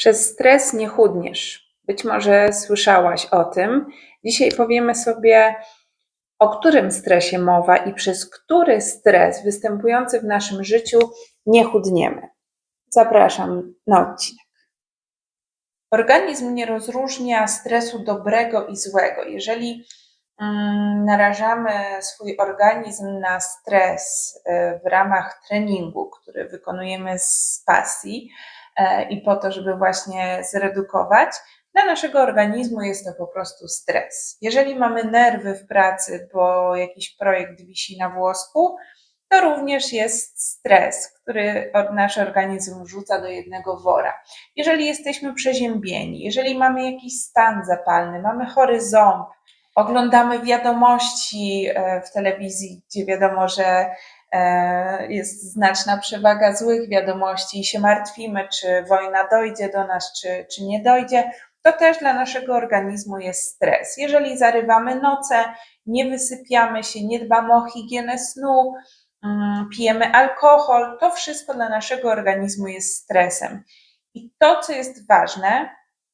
Przez stres nie chudniesz. Być może słyszałaś o tym. Dzisiaj powiemy sobie, o którym stresie mowa i przez który stres występujący w naszym życiu nie chudniemy. Zapraszam na odcinek. Organizm nie rozróżnia stresu dobrego i złego. Jeżeli mm, narażamy swój organizm na stres y, w ramach treningu, który wykonujemy z pasji, i po to, żeby właśnie zredukować, dla naszego organizmu jest to po prostu stres. Jeżeli mamy nerwy w pracy, bo jakiś projekt wisi na włosku, to również jest stres, który nasz organizm wrzuca do jednego wora. Jeżeli jesteśmy przeziębieni, jeżeli mamy jakiś stan zapalny, mamy chory ząb, oglądamy wiadomości e, w telewizji, gdzie wiadomo, że E, jest znaczna przewaga złych wiadomości i się martwimy, czy wojna dojdzie do nas, czy, czy nie dojdzie, to też dla naszego organizmu jest stres. Jeżeli zarywamy noce, nie wysypiamy się, nie dbamy o higienę snu, mm, pijemy alkohol, to wszystko dla naszego organizmu jest stresem. I to, co jest ważne,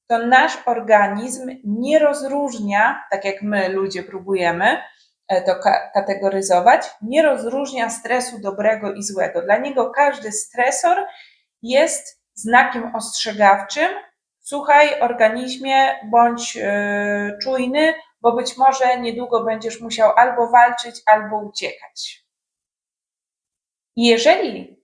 to nasz organizm nie rozróżnia, tak jak my ludzie próbujemy, E, to kategoryzować, nie rozróżnia stresu dobrego i złego. Dla niego każdy stresor jest znakiem ostrzegawczym. Słuchaj, organizmie, bądź yy, czujny, bo być może niedługo będziesz musiał albo walczyć, albo uciekać. Jeżeli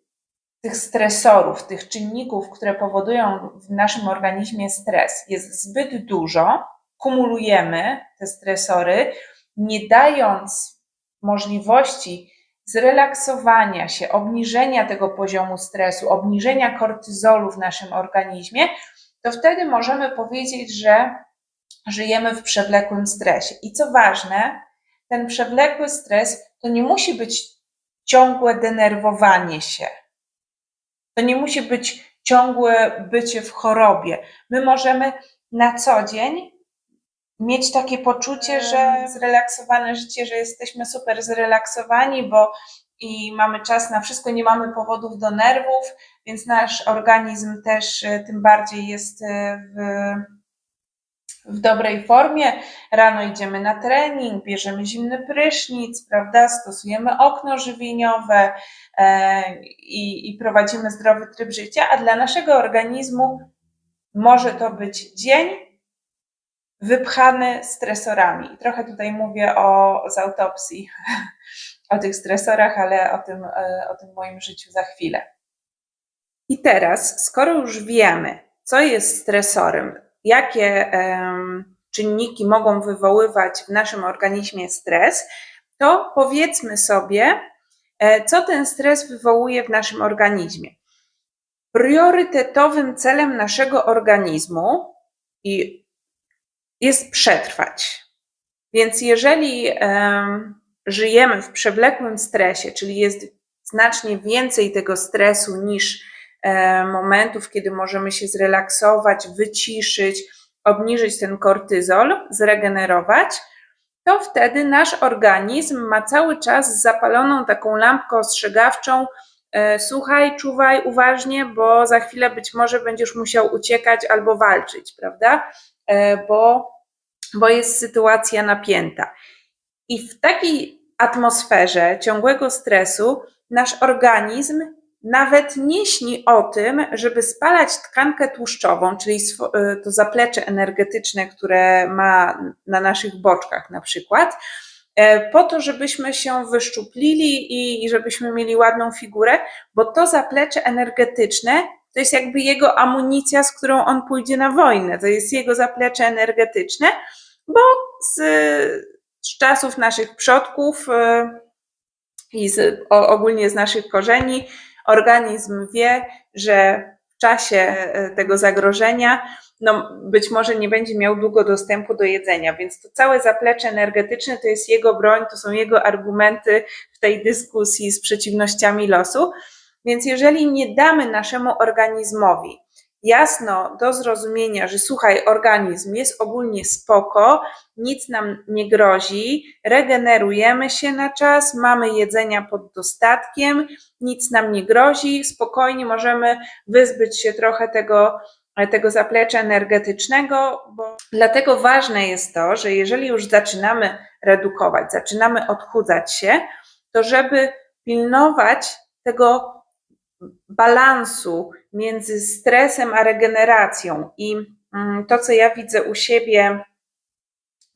tych stresorów, tych czynników, które powodują w naszym organizmie stres, jest zbyt dużo, kumulujemy te stresory, nie dając możliwości zrelaksowania się, obniżenia tego poziomu stresu, obniżenia kortyzolu w naszym organizmie, to wtedy możemy powiedzieć, że żyjemy w przewlekłym stresie. I co ważne, ten przewlekły stres to nie musi być ciągłe denerwowanie się. To nie musi być ciągłe bycie w chorobie. My możemy na co dzień mieć takie poczucie, że zrelaksowane życie, że jesteśmy super zrelaksowani, bo i mamy czas na wszystko, nie mamy powodów do nerwów, więc nasz organizm też e, tym bardziej jest e, w, w dobrej formie. Rano idziemy na trening, bierzemy zimny prysznic, prawda? Stosujemy okno żywieniowe e, i, i prowadzimy zdrowy tryb życia, a dla naszego organizmu może to być dzień, wypchany stresorami. Trochę tutaj mówię o, z autopsji, o tych stresorach, ale o tym, e, o tym moim życiu za chwilę. I teraz, skoro już wiemy, co jest stresorem, jakie um, czynniki mogą wywoływać w naszym organizmie stres, to powiedzmy sobie, e, co ten stres wywołuje w naszym organizmie. Priorytetowym celem naszego organizmu, i jest przetrwać. Więc jeżeli żyjemy w przewlekłym stresie, czyli jest znacznie więcej tego stresu niż momentów, kiedy możemy się zrelaksować, wyciszyć, obniżyć ten kortyzol, zregenerować, to wtedy nasz organizm ma cały czas zapaloną taką lampkę ostrzegawczą. E, słuchaj, czuwaj uważnie, bo za chwilę być może będziesz musiał uciekać albo walczyć, prawda? E, bo bo jest sytuacja napięta. I w takiej atmosferze ciągłego stresu nasz organizm nawet nie śni o tym, żeby spalać tkankę tłuszczową, czyli y, to zaplecze energetyczne, które ma na naszych boczkach na przykład, e, po to, żebyśmy się wyszczuplili i żebyśmy mieli ładną figurę, bo to zaplecze energetyczne to jest jakby jego amunicja, z którą on pójdzie na wojnę. To jest jego zaplecze energetyczne, bo z, z czasów naszych przodków e, i z, ogólnie z naszych korzeni organizm wie, że w czasie e, tego zagrożenia no, być może nie będzie miał długo dostępu do jedzenia, więc to całe zaplecze energetyczne to jest jego broń, to są jego argumenty w tej dyskusji z przeciwnościami losu. Więc jeżeli nie damy naszemu organizmowi jasno do zrozumienia, że słuchaj, organizm jest ogólnie spoko, nic nam nie grozi, regenerujemy się na czas, mamy jedzenia pod dostatkiem, nic nam nie grozi, spokojnie możemy wyzbyć się trochę tego tego zaplecza energetycznego, bo dlatego ważne jest to, że jeżeli już zaczynamy redukować, zaczynamy odchudzać się, to żeby pilnować tego balansu między stresem a regeneracją. I mm, to, co ja widzę u siebie,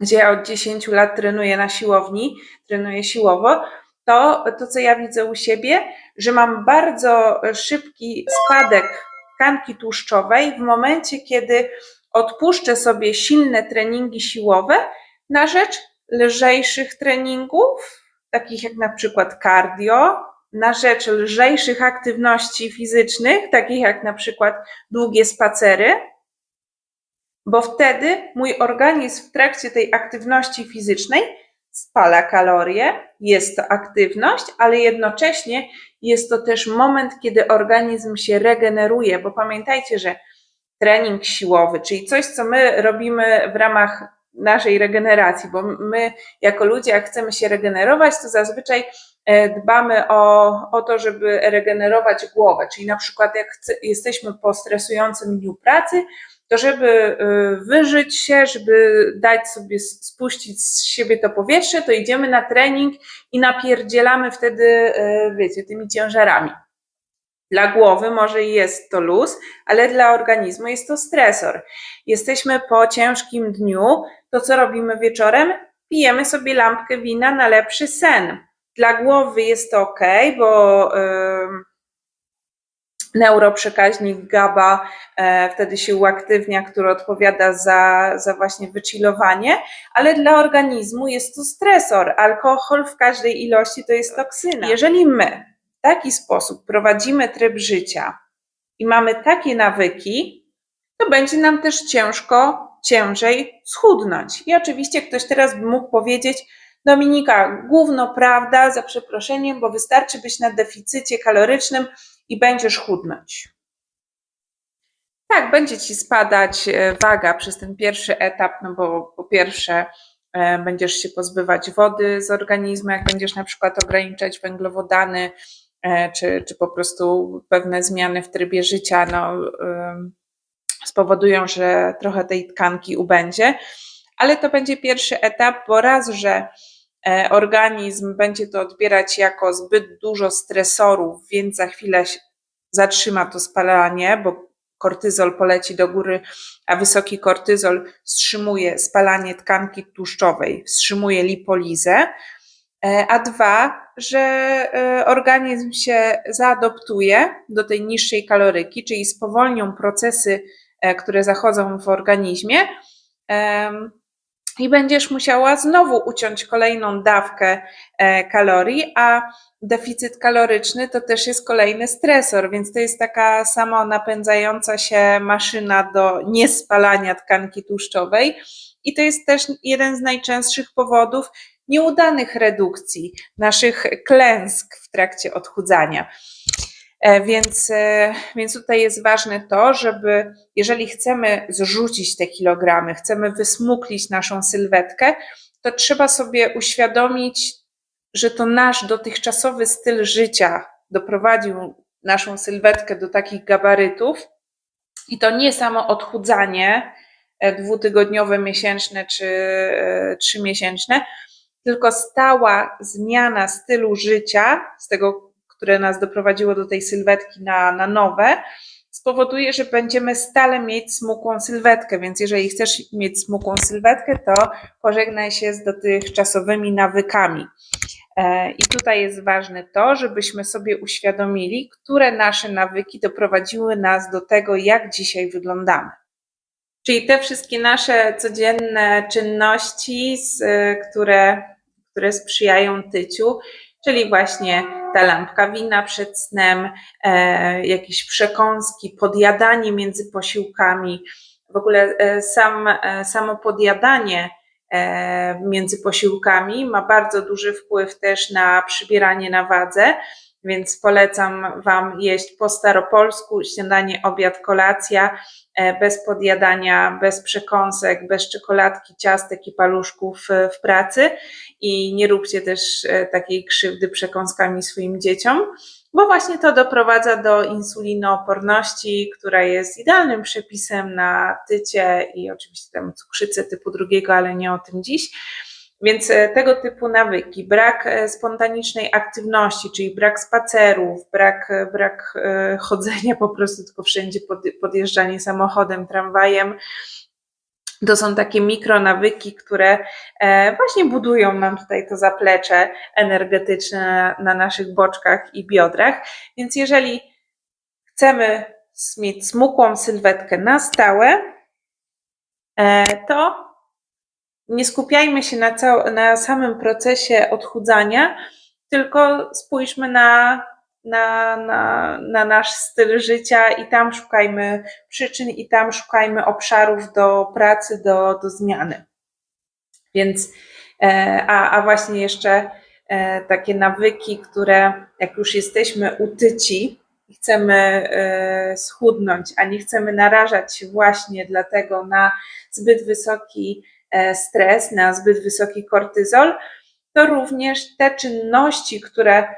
gdzie ja od 10 lat trenuję na siłowni, trenuję siłowo, to, to co ja widzę u siebie, że mam bardzo szybki spadek tkanki tłuszczowej w momencie, kiedy odpuszczę sobie silne treningi siłowe na rzecz lżejszych treningów, takich jak na przykład cardio, na rzecz lżejszych aktywności fizycznych, takich jak na przykład długie spacery, bo wtedy mój organizm w trakcie tej aktywności fizycznej spala kalorie, jest to aktywność, ale jednocześnie jest to też moment, kiedy organizm się regeneruje, bo pamiętajcie, że trening siłowy, czyli coś, co my robimy w ramach naszej regeneracji, bo my jako ludzie, jak chcemy się regenerować, to zazwyczaj e, dbamy o, o to, żeby regenerować głowę, czyli na przykład jak chce, jesteśmy po stresującym dniu pracy, to żeby y, wyżyć się, żeby dać sobie spuścić z siebie to powietrze, to idziemy na trening i napierdzielamy wtedy, y, wiecie, tymi ciężarami. Dla głowy może jest to luz, ale dla organizmu jest to stresor. Jesteśmy po ciężkim dniu, to co robimy wieczorem? Pijemy sobie lampkę wina na lepszy sen. Dla głowy jest to ok, bo. Yy, neuroprzekaźnik GABA e, wtedy się uaktywnia, który odpowiada za, za właśnie wychillowanie, ale dla organizmu jest to stresor. Alkohol w każdej ilości to jest toksyna. Jeżeli my taki sposób prowadzimy tryb życia i mamy takie nawyki, to będzie nam też ciężko, ciężej schudnąć. I oczywiście ktoś teraz by mógł powiedzieć, Dominika, główno prawda, za przeproszeniem, bo wystarczy być na deficycie kalorycznym, i będziesz chudnąć. Tak, będzie ci spadać e, waga przez ten pierwszy etap, no bo po pierwsze e, będziesz się pozbywać wody z organizmu, jak będziesz na przykład ograniczać węglowodany, czy, czy po prostu pewne zmiany w trybie życia no, spowodują, że trochę tej tkanki ubędzie. Ale to będzie pierwszy etap, bo raz, że E, organizm będzie to odbierać jako zbyt dużo stresorów, więc za chwilę zatrzyma to spalanie, bo kortyzol poleci do góry, a wysoki kortyzol wstrzymuje spalanie tkanki tłuszczowej, wstrzymuje lipolizę. E, a dwa, że e, organizm się zaadoptuje do tej niższej kaloryki, czyli spowolnią procesy, które zachodzą w organizmie i będziesz musiała znowu uciąć kolejną dawkę e, kalorii, a deficyt kaloryczny to też jest kolejny stresor, więc to jest taka samo napędzająca się maszyna do niespalania tkanki tłuszczowej. I to jest też jeden z najczęstszych powodów nieudanych redukcji, naszych klęsk w trakcie odchudzania. E, więc, e, więc tutaj jest ważne to, żeby jeżeli chcemy zrzucić te kilogramy, chcemy wysmuklić naszą sylwetkę, to trzeba sobie uświadomić, że to nasz dotychczasowy styl życia doprowadził naszą sylwetkę do takich gabarytów. I to nie samo odchudzanie e, dwutygodniowe, miesięczne czy trzymiesięczne, tylko stała zmiana stylu życia z tego które nas doprowadziło do tej sylwetki na, na nowe, spowoduje, że będziemy stale mieć smukłą sylwetkę, więc jeżeli chcesz mieć smukłą sylwetkę, to pożegnaj się z dotychczasowymi nawykami. E, I tutaj jest ważne to, żebyśmy sobie uświadomili, które nasze nawyki doprowadziły nas do tego, jak dzisiaj wyglądamy. Czyli te wszystkie nasze codzienne czynności, które, które sprzyjają tyciu, czyli właśnie ta lampka wina przed snem, e, jakieś przekąski, podjadanie między posiłkami. W ogóle e, sam, e, samo podjadanie między posiłkami ma bardzo duży wpływ też na przybieranie na wadze, więc polecam Wam jeść po staropolsku, śniadanie, obiad, kolacja, e, bez podjadania, bez przekąsek, bez czekoladki, ciastek i paluszków e, w pracy i nie róbcie też e, takiej krzywdy przekąskami swoim dzieciom, bo właśnie to doprowadza do insulinooporności, która jest idealnym przepisem na tycie i oczywiście tam cukrzycę typu drugiego, ale nie o tym dziś. Więc e, tego typu nawyki, brak e, spontanicznej aktywności, czyli brak spacerów, brak, e, brak chodzenia po prostu tylko wszędzie, podjeżdżanie samochodem, tramwajem, to są takie mikronawyki, które właśnie budują nam tutaj to zaplecze energetyczne na naszych boczkach i biodrach. Więc jeżeli chcemy mieć smukłą sylwetkę na stałe, to nie skupiajmy się na, cał- na samym procesie odchudzania, tylko spójrzmy na, na, na, na nasz styl życia i tam szukajmy przyczyn i tam szukajmy obszarów do pracy, do, do zmiany. Więc, e, a, a właśnie jeszcze e, takie nawyki, które jak już jesteśmy utyci, chcemy e, schudnąć, a nie chcemy narażać się właśnie dlatego na zbyt wysoki stres, na zbyt wysoki kortyzol, to również te czynności, które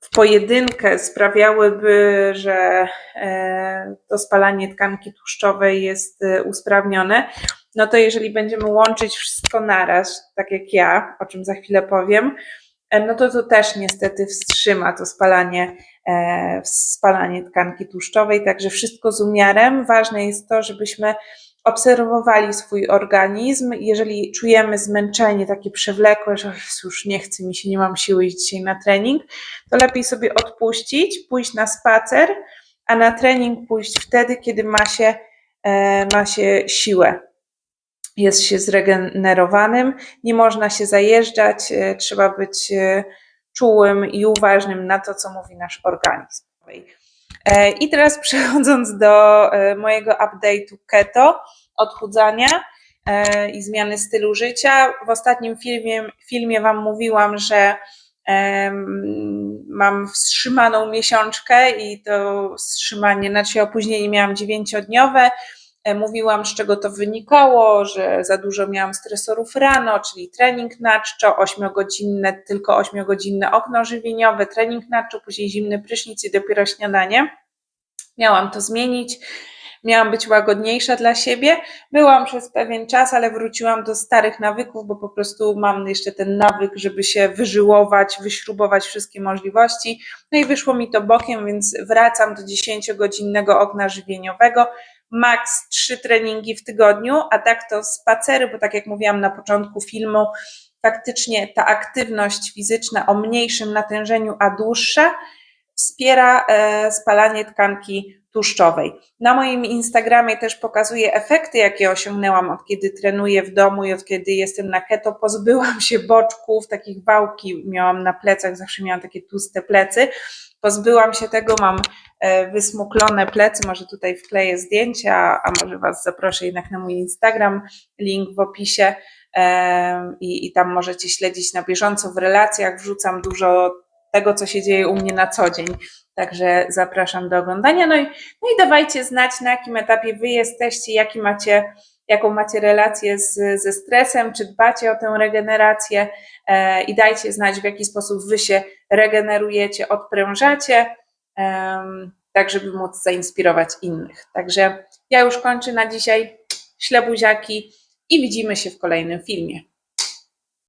w pojedynkę sprawiałyby, że e, to spalanie tkanki tłuszczowej jest e, usprawnione, no to jeżeli będziemy łączyć wszystko naraz, tak jak ja, o czym za chwilę powiem, no to to też niestety wstrzyma to spalanie, spalanie tkanki tłuszczowej, także wszystko z umiarem. Ważne jest to, żebyśmy obserwowali swój organizm. Jeżeli czujemy zmęczenie takie przewlekłe, że już nie chce mi się, nie mam siły iść dzisiaj na trening, to lepiej sobie odpuścić, pójść na spacer, a na trening pójść wtedy, kiedy ma się, e, ma się siłę. Jest się zregenerowanym, nie można się zajeżdżać, e, trzeba być e, czułym i uważnym na to, co mówi nasz organizm. E, I teraz przechodząc do e, mojego update'u keto, odchudzania e, i zmiany stylu życia. W ostatnim filmie, filmie Wam mówiłam, że mam wstrzymaną miesiączkę i to wstrzymanie, znaczy opóźnienie miałam dziewięciodniowe. Mówiłam, z czego to wynikało, że za dużo miałam stresorów rano, czyli trening na czczo, 8-godzinne, tylko 8-godzinne okno żywieniowe, trening na czczo, później zimny prysznic i dopiero śniadanie. Miałam to zmienić, miałam być łagodniejsza dla siebie. Byłam przez pewien czas, ale wróciłam do starych nawyków, bo po prostu mam jeszcze ten nawyk, żeby się wyżyłować, wyśrubować wszystkie możliwości. No i wyszło mi to bokiem, więc wracam do 10-godzinnego okna żywieniowego maks trzy treningi w tygodniu, a tak to spacery, bo tak jak mówiłam na początku filmu, faktycznie ta aktywność fizyczna o mniejszym natężeniu, a dłuższa, wspiera e, spalanie tkanki tłuszczowej. Na moim Instagramie też pokazuję efekty, jakie osiągnęłam od kiedy trenuję w domu i od kiedy jestem na keto. Pozbyłam się boczków, takich wałki miałam na plecach, zawsze miałam takie tłuste plecy. Pozbyłam się tego, mam e, wysmuklone plecy, może tutaj wkleję zdjęcia, a może Was zaproszę jednak na mój Instagram, link w opisie i, i tam możecie śledzić na bieżąco w relacjach, wrzucam dużo tego, co się dzieje u mnie na co dzień. Także zapraszam do oglądania. No i, no i dawajcie znać, na jakim etapie Wy jesteście, jaki macie, jaką macie relację z, ze stresem, czy dbacie o tę regenerację e, i dajcie znać, w jaki sposób Wy się regenerujecie, odprężacie, e, tak żeby móc zainspirować innych. Także ja już kończę na dzisiaj. Śle buziaki i widzimy się w kolejnym filmie.